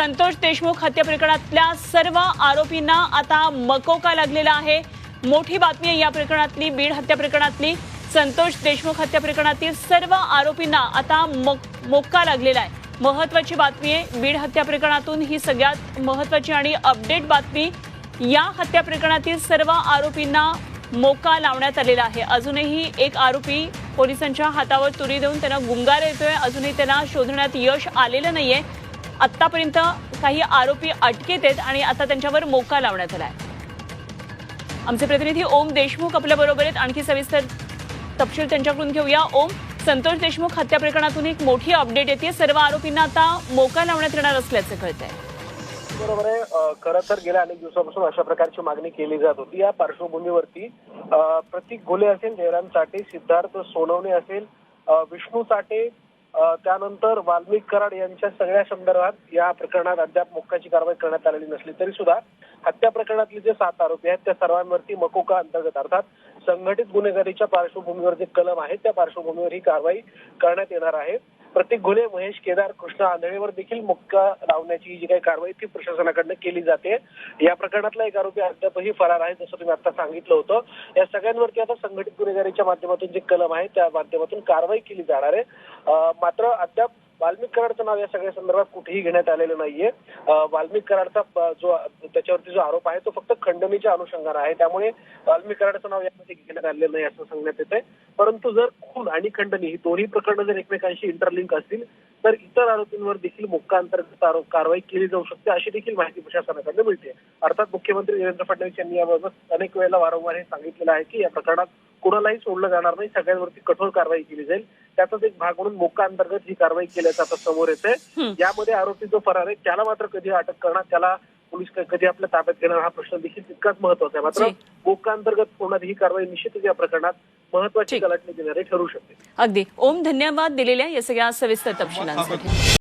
संतोष देशमुख हत्या प्रकरणातल्या सर्व आरोपींना आता मकोका लागलेला आहे. मोठी बातमी आहे या प्रकरणातली बीड हत्या प्रकरणातली. संतोष देशमुख हत्या प्रकरणातील सर्व आरोपींना आता मक- मोक्का लागलेला आहे. महत्वाची बातमी आहे बीड हत्या प्रकरणातून ही सगळ्यात महत्वाची आणि अपडेट बातमी या हत्या प्रकरणातील सर्व आरोपींना मोका लावण्यात आलेला आहे. अजूनही एक आरोपी पोलिसांच्या हातावर तुरी देऊन त्यांना गुंगार येतोय. अजूनही त्यांना शोधण्यात यश आलेलं नाहीये. आतापर्यंत काही आरोपी अटकेत आहेत आणि आता त्यांच्यावर मोका लावण्यात आला आहे आमचे प्रतिनिधी ओम देशमुख आपल्या बरोबर आहेत. आणखी सविस्तर तपशील त्यांच्याकडून घेऊया. ओम संतोष देशमुख हत्या प्रकरणातून एक मोठी अपडेट येते. सर्व आरोपींना आता मोका लावण्यात येणार असल्याचं कळत आहे बरोबर आहे. खरं तर गेल्या अनेक दिवसापासून अशा प्रकारची मागणी केली जात होती. या पार्श्वभूमीवरती प्रतीक घोले असेल जयराम चाटे सिद्धार्थ सोनवणे असेल विष्णू चाटे त्यानंतर वाल्मिक कराड यांच्या सगळ्या संदर्भात या प्रकरणात अद्याप मोक्काची कारवाई करण्यात आलेली नसली तरी सुद्धा हत्या प्रकरणातले जे सात आरोपी आहेत त्या सर्वांवरती मकोका अंतर्गत अर्थात संघटित गुन्हेगारीच्या पार्श्वभूमीवर जे कलम आहेत त्या पार्श्वभूमीवर ही कारवाई करण्यात येणार आहे. प्रतीक घुले महेश केदार कृष्ण आंधळेवर देखील मुक्का लावण्याची जी काही कारवाई ती प्रशासनाकडनं केली जाते. या प्रकरणातला एक आरोपी अद्यापही फरार आहे जसं तुम्ही आता सांगितलं होतं. या सगळ्यांवरती आता संघटित गुन्हेगारीच्या माध्यमातून जे कलम आहे त्या माध्यमातून कारवाई केली जाणार आहे. मात्र अद्याप वाल्मिक कराडचं नाव या सगळ्या संदर्भात कुठेही घेण्यात आलेलं नाहीये. वाल्मिक कराडचा जो त्याच्यावरती जो आरोप आहे तो फक्त खंडणीच्या अनुषंगाने आहे. त्यामुळे वाल्मिक कराडचं नाव यामध्ये घेण्यात आलेलं नाही असं सांगण्यात येत आहे परंतु जर खून आणि खंडणी ही दोन्ही प्रकरणं जर एकमेकांशी इंटरलिंक असतील तर इतर आरोपींवर देखील मुक्का अंतर्गत आरोप कारवाई केली जाऊ शकते अशी देखील माहिती प्रशासनाकडून मिळते. अर्थात मुख्यमंत्री देवेंद्र फडणवीस यांनी याबाबत अनेक वेळेला वारंवार हे सांगितलेलं आहे की या प्रकरणात कुणालाही सोडलं जाणार नाही सगळ्यांवरती कठोर कारवाई केली जाईल. त्याचाच एक भाग म्हणून मोक्का अंतर्गत ही कारवाई केल्याचं आता समोर येते यामध्ये आरोपी जो फरार आहे त्याला मात्र कधी अटक करणार त्याला पोलीस कधी आपल्या ताब्यात घेणार हा प्रश्न देखील तितकाच महत्त्वाचा आहे. मात्र जी. मोक्का अंतर्गत होणारी ही कारवाई निश्चितच या प्रकरणात महत्वाची. कलाटणी देणारी ठरू शकते. अगदी. ओम धन्यवाद दिलेल्या या सगळ्या सविस्तर तपशिलांसाठी.